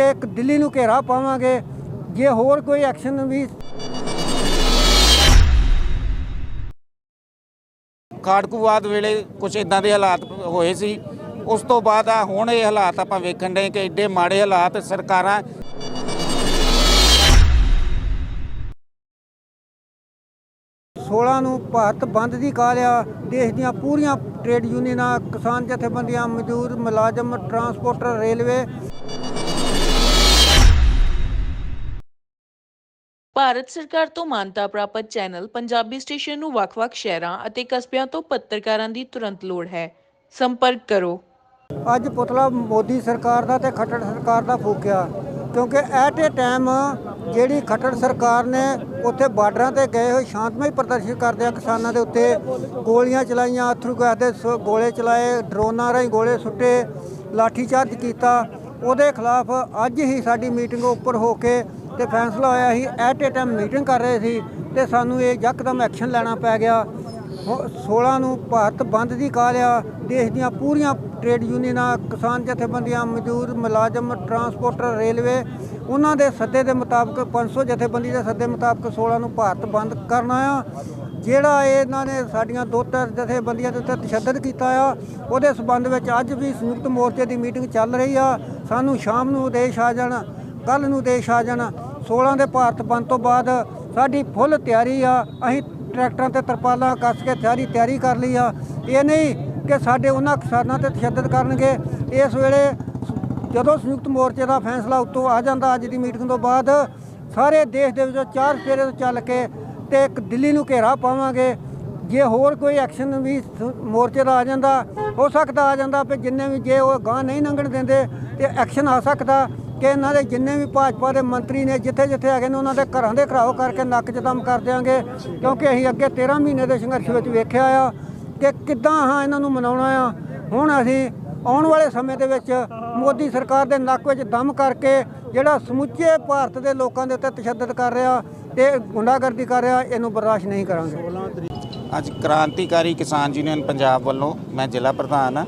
ਇੱਕ ਦਿੱਲੀ ਨੂੰ ਘੇਰਾ ਪਾਵਾਂਗੇ ਜੇ ਹੋਰ ਕੋਈ ਐਕਸ਼ਨ ਵੀ ਖਾੜਕੂਵਾਦ ਵੇਲੇ ਕੁਝ ਇਦਾਂ ਦੇ ਹਾਲਾਤ ਹੋਏ ਸੀ। ਉਸ ਤੋਂ ਬਾਅਦ ਆ ਹੁਣ ਇਹ ਹਾਲਾਤ ਆਪਾਂ ਵੇਖਣ ਦੇ ਕਿ ਐਡੇ ਮਾੜੇ ਹਾਲਾਤ ਸਰਕਾਰਾਂ ਸੋਲਾਂ ਨੂੰ ਭਾਰਤ ਬੰਦ ਦੀ ਕਾਲ ਆ। ਦੇਸ਼ ਦੀਆਂ ਪੂਰੀਆਂ ਟ੍ਰੇਡ ਯੂਨੀਅਨਾਂ ਕਿਸਾਨ ਜਥੇਬੰਦੀਆਂ ਮਜ਼ਦੂਰ ਮੁਲਾਜ਼ਮ ਟਰਾਂਸਪੋਰਟਰ ਰੇਲਵੇ ਭਾਰਤ ਸਰਕਾਰ ਤੋਂ ਮਾਨਤਾ ਪ੍ਰਾਪਤ ਚੈਨਲ ਪੰਜਾਬੀ ਸਟੇਸ਼ਨ ਨੂੰ ਵੱਖ-ਵੱਖ ਸ਼ਹਿਰਾਂ ਅਤੇ ਕਸਬਿਆਂ ਤੋਂ ਪੱਤਰਕਾਰਾਂ ਦੀ ਤੁਰੰਤ ਲੋੜ ਹੈ। ਸੰਪਰਕ ਕਰੋ। ਅੱਜ ਪੁਤਲਾ ਮੋਦੀ ਸਰਕਾਰ ਦਾ ਤੇ ਖੱਟੜ ਸਰਕਾਰ ਦਾ ਫੂਕਿਆ, ਕਿਉਂਕਿ ਐਟ ਏ ਟਾਈਮ ਜਿਹੜੀ ਖੱਟੜ ਸਰਕਾਰ ਨੇ ਉੱਥੇ ਬਾਰਡਰਾਂ ਤੇ ਗਏ ਹੋਏ ਸ਼ਾਂਤਮਈ ਪ੍ਰਦਰਸ਼ਨ ਕਰਦਿਆਂ ਕਿਸਾਨਾਂ ਦੇ ਉੱਤੇ ਗੋਲੀਆਂ ਚਲਾਈਆਂ, ਅਥਰੂ ਗੈਸ ਦੇ ਗੋਲੇ ਚਲਾਏ, ਡਰੋਨਾਂ ਰਾਹੀਂ ਗੋਲੇ ਸੁੱਟੇ, ਲਾਠੀਚਾਰਜ ਕੀਤਾ। ਉਹਦੇ ਖਿਲਾਫ ਅੱਜ ਹੀ ਸਾਡੀ ਮੀਟਿੰਗ ਉੱਪਰ ਹੋ ਕੇ ਤੇ ਫੈਸਲਾ ਹੋਇਆ ਸੀ ਐਟ ਏ ਟਾਈਮ ਮੀਟਿੰਗ ਕਰ ਰਹੇ ਸੀ ਤੇ ਸਾਨੂੰ ਇਹ ਯਕਦਮ ਐਕਸ਼ਨ ਲੈਣਾ ਪੈ ਗਿਆ। ਹੋ- 16 ਨੂੰ ਭਾਰਤ ਬੰਦ ਦੀ ਕਾਲ ਆ, ਦੇਸ਼ ਦੀਆਂ ਪੂਰੀਆਂ ਟ੍ਰੇਡ ਯੂਨੀਅਨਾਂ ਕਿਸਾਨ ਜਥੇਬੰਦੀਆਂ, ਮਜ਼ਦੂਰ, ਮੁਲਾਜ਼ਮ ਟਰਾਂਸਪੋਰਟਰ ਰੇਲਵੇ ਉਹਨਾਂ ਦੇ ਸੱਦੇ ਦੇ ਮੁਤਾਬਕ 500 ਜਥੇਬੰਦੀ ਦੇ ਸੱਦੇ ਮੁਤਾਬਕ 16 ਨੂੰ ਭਾਰਤ ਬੰਦ ਕਰਨਾ ਆ ਜਿਹੜਾ ਇਹਨਾਂ ਨੇ ਸਾਡੀਆਂ ਦੋ ਤਿੰਨ ਜਥੇਬੰਦੀਆਂ ਦੇ ਉੱਤੇ ਤਸ਼ੱਦਦ ਕੀਤਾ ਆ, ਉਹਦੇ ਸਬੰਧ ਵਿੱਚ ਅੱਜ ਵੀ ਸੰਯੁਕਤ ਮੋਰਚੇ ਦੀ ਮੀਟਿੰਗ ਚੱਲ ਰਹੀ ਆ। ਸਾਨੂੰ ਸ਼ਾਮ ਨੂੰ ਉਦੇਸ਼ ਆ ਜਾਣ ਕੱਲ ਨੂੰ ਆਦੇਸ਼ ਆ ਜਾਣ। 16 ਦੇ ਭਾਰਤ ਬੰਦ ਤੋਂ ਬਾਅਦ ਸਾਡੀ ਫੁੱਲ ਤਿਆਰੀ ਆ, ਅਸੀਂ ਟਰੈਕਟਰਾਂ ਤੇ ਤਰਪਾਲਾਂ ਕੱਸ ਕੇ ਸਾਰੀ ਤਿਆਰੀ ਕਰ ਲਈ ਆ। ਇਹ ਨਹੀਂ ਕਿ ਸਾਡੇ ਉਹਨਾਂ ਕਿਸਾਨਾਂ ਤੇ ਤਸ਼ੱਦਦ ਕਰਨਗੇ। ਇਸ ਵੇਲੇ ਜਦੋਂ ਸੰਯੁਕਤ ਮੋਰਚੇ ਦਾ ਫੈਸਲਾ ਉੱਤੋਂ ਆ ਜਾਂਦਾ, ਅੱਜ ਦੀ ਮੀਟਿੰਗ ਤੋਂ ਬਾਅਦ ਸਾਰੇ ਦੇਸ਼ ਦੇ ਵਿੱਚੋਂ ਚਾਰ ਫੇਰੇ ਤੋਂ ਚੱਲ ਕੇ ਤੇ ਇੱਕ ਦਿੱਲੀ ਨੂੰ ਘੇਰਾ ਪਾਵਾਂਗੇ। ਜੇ ਹੋਰ ਕੋਈ ਐਕਸ਼ਨ ਵੀ ਮੋਰਚੇ ਦਾ ਆ ਜਾਂਦਾ, ਹੋ ਸਕਦਾ ਆ ਜਾਂਦਾ ਵੀ ਜਿੰਨੇ ਵੀ ਜੇ ਉਹ ਗਾਂ ਨਹੀਂ ਲੰਘਣ ਦਿੰਦੇ, ਤੇ ਐਕਸ਼ਨ ਆ ਸਕਦਾ। ਕਿ ਇਹਨਾਂ ਦੇ ਜਿੰਨੇ ਵੀ ਭਾਜਪਾ ਦੇ ਮੰਤਰੀ ਨੇ ਜਿੱਥੇ ਜਿੱਥੇ ਹੈਗੇ ਨੇ, ਉਹਨਾਂ ਦੇ ਘਰਾਂ ਦੇ ਘਰਾਓ ਕਰਕੇ ਨੱਕ 'ਚ ਦਮ ਕਰ ਦਿਆਂਗੇ। ਕਿਉਂਕਿ ਅਸੀਂ ਅੱਗੇ 13 ਮਹੀਨੇ ਦੇ ਸੰਘਰਸ਼ ਵਿੱਚ ਵੇਖਿਆ ਆ ਕਿ ਕਿੱਦਾਂ ਹਾਂ ਇਹਨਾਂ ਨੂੰ ਮਨਾਉਣਾ ਆ। ਹੁਣ ਅਸੀਂ ਆਉਣ ਵਾਲੇ ਸਮੇਂ ਦੇ ਵਿੱਚ ਮੋਦੀ ਸਰਕਾਰ ਦੇ ਨੱਕ ਵਿੱਚ ਦਮ ਕਰਕੇ ਜਿਹੜਾ ਸਮੁੱਚੇ ਭਾਰਤ ਦੇ ਲੋਕਾਂ ਦੇ ਉੱਤੇ ਤਸ਼ੱਦਦ ਕਰ ਰਿਹਾ ਤੇ ਗੁੰਡਾਗਰਦੀ ਕਰ ਰਿਹਾ, ਇਹਨੂੰ ਬਰਦਾਸ਼ਤ ਨਹੀਂ ਕਰਾਂਗੇ। ਅੱਜ ਕ੍ਰਾਂਤੀਕਾਰੀ ਕਿਸਾਨ ਯੂਨੀਅਨ ਪੰਜਾਬ ਵੱਲੋਂ ਮੈਂ ਜ਼ਿਲ੍ਹਾ ਪ੍ਰਧਾਨ ਹਾਂ।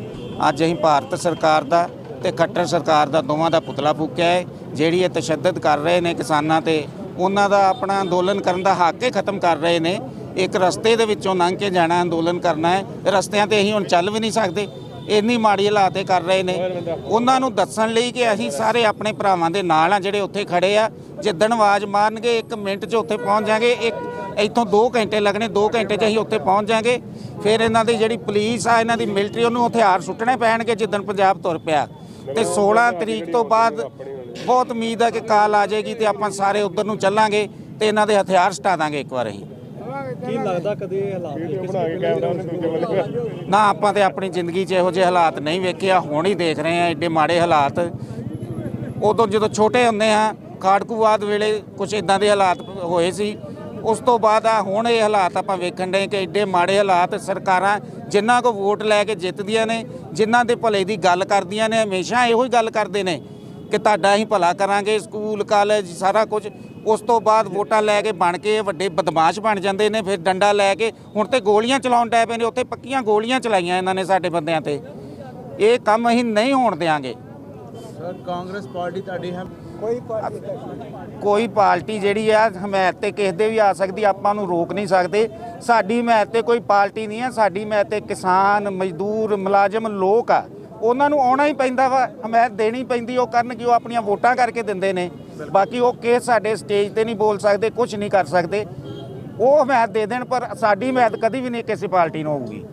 ਅੱਜ ਅਸੀਂ ਭਾਰਤ ਸਰਕਾਰ ਦਾ ਤੇ ਖੱਟਰ ਸਰਕਾਰ ਦਾ ਦੋਵਾਂ ਦਾ ਪੁਤਲਾ ਫੂਕਿਆ ਹੈ, ਜਿਹੜੀ ਇਹ ਤਸ਼ੱਦਦ ਕਰ ਰਹੇ ਨੇ ਕਿਸਾਨਾਂ ਤੇ, ਉਹਨਾਂ ਦਾ ਆਪਣਾ ਅੰਦੋਲਨ ਕਰਨ ਦਾ ਹੱਕ ਹੀ ਖਤਮ ਕਰ ਰਹੇ ਨੇ। ਇੱਕ ਰਸਤੇ ਦੇ ਵਿੱਚੋਂ ਲੰਘ ਕੇ ਜਾਣਾ, ਅੰਦੋਲਨ ਕਰਨਾ ਹੈ, ਰਸਤਿਆਂ ਤੇ ਅਸੀਂ ਹੁਣ ਚੱਲ ਵੀ ਨਹੀਂ ਸਕਦੇ, ਇੰਨੀ ਮਾੜੀ ਹਾਲਾਤ ਇਹ ਕਰ ਰਹੇ ਨੇ। ਉਹਨਾਂ ਨੂੰ ਦੱਸਣ ਲਈ ਕਿ ਅਸੀਂ ਸਾਰੇ ਆਪਣੇ ਭਰਾਵਾਂ ਦੇ ਨਾਲ ਆ, ਜਿਹੜੇ ਉੱਥੇ ਖੜੇ ਆ ਜਿੱਦਣ ਆਵਾਜ਼ ਮਾਰਨਗੇ 1 ਮਿੰਟ 'ਚ ਉੱਥੇ ਪਹੁੰਚ ਜਾਾਂਗੇ, ਇੱਕ ਇੱਥੋਂ 2 ਘੰਟੇ ਲੱਗਣੇ 2 ਘੰਟੇ 'ਚ ਅਸੀਂ ਉੱਥੇ ਪਹੁੰਚ ਜਾਾਂਗੇ। ਫਿਰ ਇਹਨਾਂ ਦੀ ਜਿਹੜੀ ਪੁਲਿਸ ਆ, ਇਹਨਾਂ ਦੀ ਮਿਲਟਰੀ, ਉਹਨੂੰ ਹਥਿਆਰ ਸੁੱਟਣੇ ਪੈਣਗੇ, ਜਿੱਦਣ ਪੰਜਾਬ ਤੁਰ ਪਿਆ। ਤੇ 16 ਤਰੀਕ ਤੋਂ ਬਾਅਦ ਬਹੁਤ ਉਮੀਦ ਹੈ ਕਿ ਕਾਲ ਆ ਜਾਏਗੀ ਤੇ ਆਪਾਂ ਸਾਰੇ ਉਧਰ ਨੂੰ ਚੱਲਾਂਗੇ ਤੇ ਇਹਨਾਂ ਦੇ ਹਥਿਆਰ ਸਟਾ ਦਾਂਗੇ ਇੱਕ ਵਾਰ ਅਸੀਂ। ਕੀ ਲੱਗਦਾ ਕਦੇ ਇਹ ਹਾਲਾਤ ਬਣਾ ਕੇ ਕੈਮਰਾ ਉਹਨੇ ਦੂਜੇ ਵੱਲ ਨਾ ਆਪਾਂ ਤੇ ਆਪਣੀ ਜ਼ਿੰਦਗੀ 'ਚ ਇਹੋ ਜਿਹੇ ਹਾਲਾਤ ਨਹੀਂ ਵੇਖੇ ਆ ਹੁਣ ਹੀ ਦੇਖ ਰਹੇ ਆ ਐਡੇ ਮਾੜੇ ਹਾਲਾਤ। ਉਦੋਂ ਜਦੋਂ ਛੋਟੇ ਹੁੰਦੇ ਆ ਖਾੜਕੂਵਾਦ ਵੇਲੇ ਕੁਝ ਇਦਾਂ ਦੇ ਹਾਲਾਤ ਹੋਏ ਸੀ ਉਸ ਤੋਂ ਬਾਅਦ ਆ ਹੁਣ ਇਹ ਹਾਲਾਤ ਆਪਾਂ ਵੇਖਣ ਦੇ ਕਿ ਐਡੇ ਮਾੜੇ ਹਾਲਾਤ ਸਰਕਾਰਾਂ ਜਿਨ੍ਹਾਂ ਕੋ ਵੋਟ ਲੈ ਕੇ ਜਿੱਤਦੀਆਂ ਨੇ, ਜਿਨ੍ਹਾਂ ਦੇ ਭਲੇ ਦੀ ਗੱਲ ਕਰਦੀਆਂ ਨੇ, ਹਮੇਸ਼ਾ ਇਹੋ ਹੀ ਗੱਲ ਕਰਦੇ ਨੇ ਕਿ ਤੁਹਾਡਾ ਅਸੀਂ ਭਲਾ ਕਰਾਂਗੇ, ਸਕੂਲ, ਕਾਲਜ, ਸਾਰਾ ਕੁਝ। ਉਸ ਤੋਂ ਬਾਅਦ ਵੋਟਾਂ ਲੈ ਕੇ ਬਣ ਕੇ ਵੱਡੇ ਬਦਮਾਸ਼ ਬਣ ਜਾਂਦੇ ਨੇ, ਫਿਰ ਡੰਡਾ ਲੈ ਕੇ ਹੁਣ ਤੇ ਗੋਲੀਆਂ ਚਲਾਉਣ ਡੈ ਪਏ ਨੇ, ਉੱਥੇ ਪੱਕੀਆਂ ਗੋਲੀਆਂ ਚਲਾਈਆਂ ਇਹਨਾਂ ਨੇ ਸਾਡੇ ਬੰਦਿਆਂ ਤੇ। ਇਹ ਕੰਮ ਅਸੀਂ ਨਹੀਂ ਹੋਣ ਦਿਆਂਗੇ। ਸਰ ਕਾਂਗਰਸ ਪਾਰਟੀ ਤੁਹਾਡੀ ਹੈ? ਕੋਈ ਕੋਈ ਪਾਰਟੀ ਜਿਹੜੀ ਆ ਹਮਾਇਤ ਤੇ ਕਿਸੇ ਦੇ ਵੀ ਆ ਸਕਦੀ ਆਪਾਂ ਨੂੰ ਰੋਕ ਨਹੀਂ ਸਕਦੇ। ਸਾਡੀ ਹਮਾਇਤ ਤੇ ਕੋਈ ਪਾਰਟੀ ਨਹੀਂ ਹੈ ਸਾਡੀ ਹਮਾਇਤ ਤੇ ਕਿਸਾਨ ਮਜ਼ਦੂਰ ਮੁਲਾਜ਼ਮ ਲੋਕ ਆ। ਉਹਨਾਂ ਨੂੰ ਆਉਣਾ ਹੀ ਪੈਂਦਾ ਵਾ ਹਮਾਇਤ ਦੇਣੀ ਪੈਂਦੀ ਉਹ ਕਰਨ ਕਿ ਉਹ ਆਪਣੀਆਂ ਵੋਟਾਂ ਕਰਕੇ ਦਿੰਦੇ ਨੇ। ਬਾਕੀ ਉਹ ਕੇ ਸਾਡੇ ਸਟੇਜ ਤੇ ਨਹੀਂ ਬੋਲ ਸਕਦੇ ਕੁਝ ਨਹੀਂ ਕਰ ਸਕਦੇ। ਉਹ ਹਮਾਇਤ ਦੇ ਦੇਣ ਪਰ ਸਾਡੀ ਹਮਾਇਤ ਕਦੀ ਵੀ ਨਹੀਂ ਕਿਸੇ ਪਾਰਟੀ ਨੂੰ ਹੋਊਗੀ